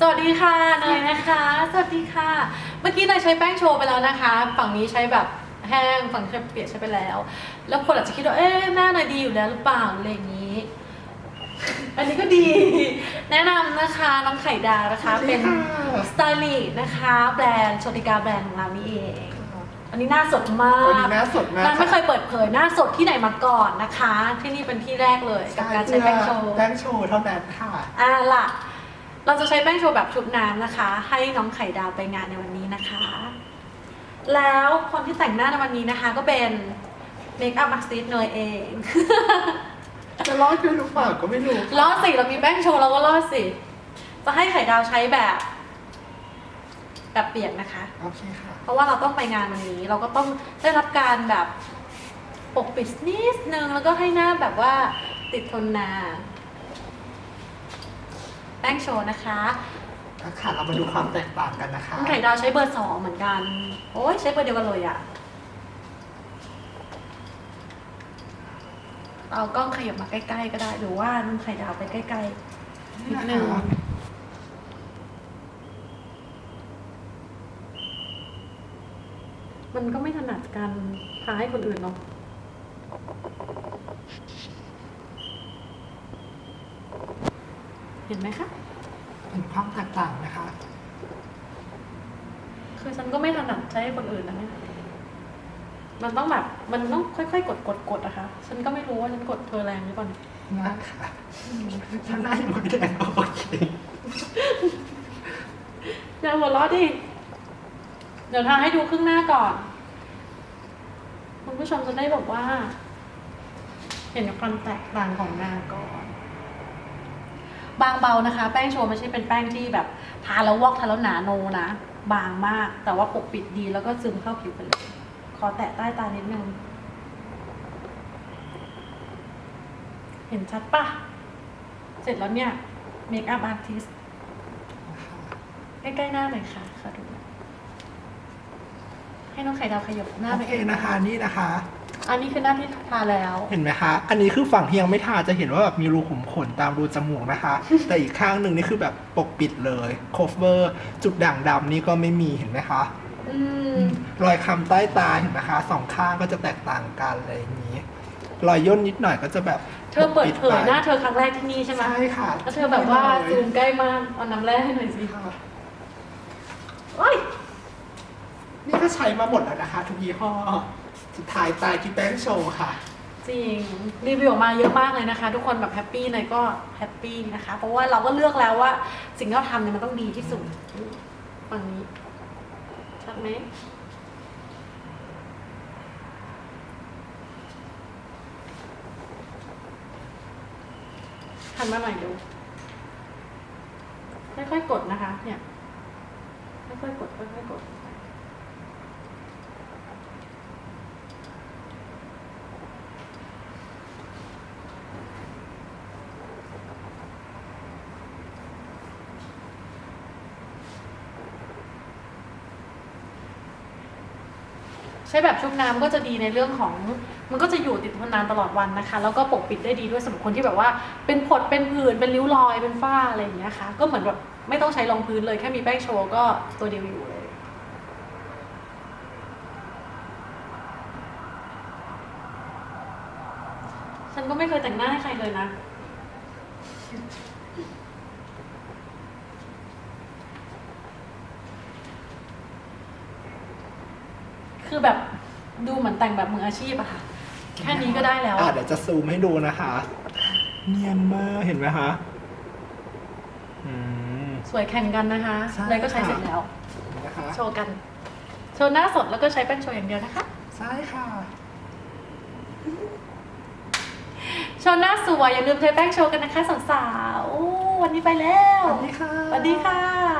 สวัสดีค่ะเนยนะคะ สวัสดีค่ะ เมื่อกี้เนยใช้แป้งโชว์ไปแล้วนะคะ ฝั่งนี้ใช้แบบแห้งฝั่งนี้ใช้เปียกใช้ไปแล้ว แล้วคนอาจจะคิดว่าเอ๊ะหน้าเนยดีอยู่แล้วหรือเปล่าอะไรอย่างนี้ อันนี้ก็ดี แนะนำนะคะน้องไข่ดาวนะคะ เป็นสไตลิสต์นะคะ แบรนด์โชติกาแบรนด์ของเรานี่เองอันนี้หน้าสดมาวันกนี้หน้าสดมากนางไม่เคยเปิดเผยหน้าสดที่ไหนมาก่อนนะคะ ที่นี่เป็นที่แรกเลย กับการใช้แป้งโชว์แป้งโชว์เท่านั้นค่ะอ่าล่ะ เราจะใช้แป้งโชว์แบบชุบน้ำนะคะ ให้น้องไข่ดาวไปงานในวันนี้นะคะ แล้วคนที่แต่งหน้าในวันนี้นะคะก็เป็นเมคอัพอาร์ติสเนยเอง จะรอดด้วยหรือเปล่าก็ไม่รู้รอดสิเรามีแป้งโชว์เราก็รอดสิ จะให้ไข่ดาวใช้แบบ แบบเปียกนะคะ โอเคค่ะ เพราะว่าเราต้องไปงานวันนี้ เราก็ต้องได้รับการแบบปกปิดนิดนึงแล้วก็ให้หน้าแบบว่าติดทนนานแป้งโชว์นะคะค่ะเรามาดูความแตกต่างกันนะคะคุณไข่ดาวใช้เบอร์สองเหมือนกัน โอ้ยใช้เบอร์เดียวกันเลยอะเอากล้องขยับมาใกล้ๆก็ได้หรือว่านุ่นไข่ดาวไปใกล้ๆนิดนึงมันก็ไม่ถนัดการทาให้คนอื่นเนาะ เห็นไหมคะ เห็นความแตกต่างนะคะ คือฉันก็ไม่ถนัดใช้ให้คนอื่นนะเนี่ยมันต้องแบบมันต้องค่อยๆ กดกดกดอะคะ ฉันก็ไม่รู้ว่าฉันกดเธอแรงหรือเปล่านะค่ะถ้าหน้ายังไม่แดงก็โอเคอย่าหัวเราะดิเดี๋ยวทาให้ดูครึ่งหน้าก่อน คุณผู้ชมจะได้แบบว่า เห็นความแตกต่างของนางก่อน บางเบานะคะ แป้งโชว์ไม่ใช่เป็นแป้งที่แบบทาแล้ววอกทาแล้วหนาโนนะ บางมากแต่ว่าปกปิดดีแล้วก็ซึมเข้าผิวไปเลยขอแตะใต้ตานิดนึง เห็นชัดปะเสร็จแล้วเนี่ยเมคอัพอาร์ติสใกล้ๆหน้าหน่อยค่ะขอดูให้น้องไข่ดาวขยับหน้าโอเคนะคะนี่นะคะ อันนี้คือหน้าที่ทาแล้ว เห็นไหมคะ อันนี้คือฝั่งที่ยังไม่ทาจะเห็นว่าแบบมีรูขุมขนตามรูจมูกนะคะ แต่อีกข้างหนึ่งนี่คือแบบปกปิดเลยโคฟเวอร์ จุดด่างดำนี่ก็ไม่มีเห็นไหมคะ อืม รอยคำใต้ตาเห็นไหมคะสองข้างก็จะแตกต่างกันอะไรอย่างนี้ รอยย่นนิดหน่อยก็จะแบบเธอเปิดเผยไปหน้าเธอครั้งแรกที่นี่ใช่ไหมใช่ค่ะแล้วเธอแบบว่าซูมใกล้มากเอาน้ำแร่ให้หน่อยสิค่ะโอ้ย นี่ก็ใช้มาหมดแล้วนะคะ ทุกยี่ห้อสุดท้ายตายที่แป้งโชว์ค่ะ จริงรีวิวออกมาเยอะมากเลยนะคะ ทุกคนแบบแฮปปี้เลยก็แฮปปี้นะคะ เพราะว่าเราก็เลือกแล้วว่าสิ่งที่เราทำเนี่ยมันต้องดีที่สุดฝั่งนี้ชัดไหมหันมาหน่อยดูค่อยๆกดนะคะ เนี่ยค่อยๆกดค่อยๆกด ใช้แบบชุบน้ำก็จะดีในเรื่องของมันก็จะอยู่ติดทนนานตลอดวันนะคะ แล้วก็ปกปิดได้ดีด้วยสำหรับคนที่แบบว่าเป็นผดเป็นผื่นเป็นริ้วรอยเป็นฝ้าอะไรอย่างเงี้ยค่ะ ก็เหมือนแบบไม่ต้องใช้รองพื้นเลยแค่มีแป้งโชว์ก็ตัวเดียวอยู่เลยฉันก็ไม่เคยแต่งหน้าให้ใครเลยนะ คือแบบดูเหมือนแต่งแบบมืออาชีพอะค่ะ แค่นี้ก็ได้แล้วอะอะเดี๋ยวจะซูมให้ดูนะคะ เนียนมากเห็นไหมคะอืม สวยแข่งกันนะคะ ใช่ เลยก็ใช้เสร็จค่ะแล้ว นะคะโชว์กัน โชว์หน้าสดแล้วก็ใช้แป้งโชว์อย่างเดียวนะคะ ใช่ค่ะ โชว์หน้าสวยอย่าลืมใช้แป้งโชว์กันนะคะสาวๆโอ้วันนี้ไปแล้ว สวัสดีค่ะ สวัสดีค่ะ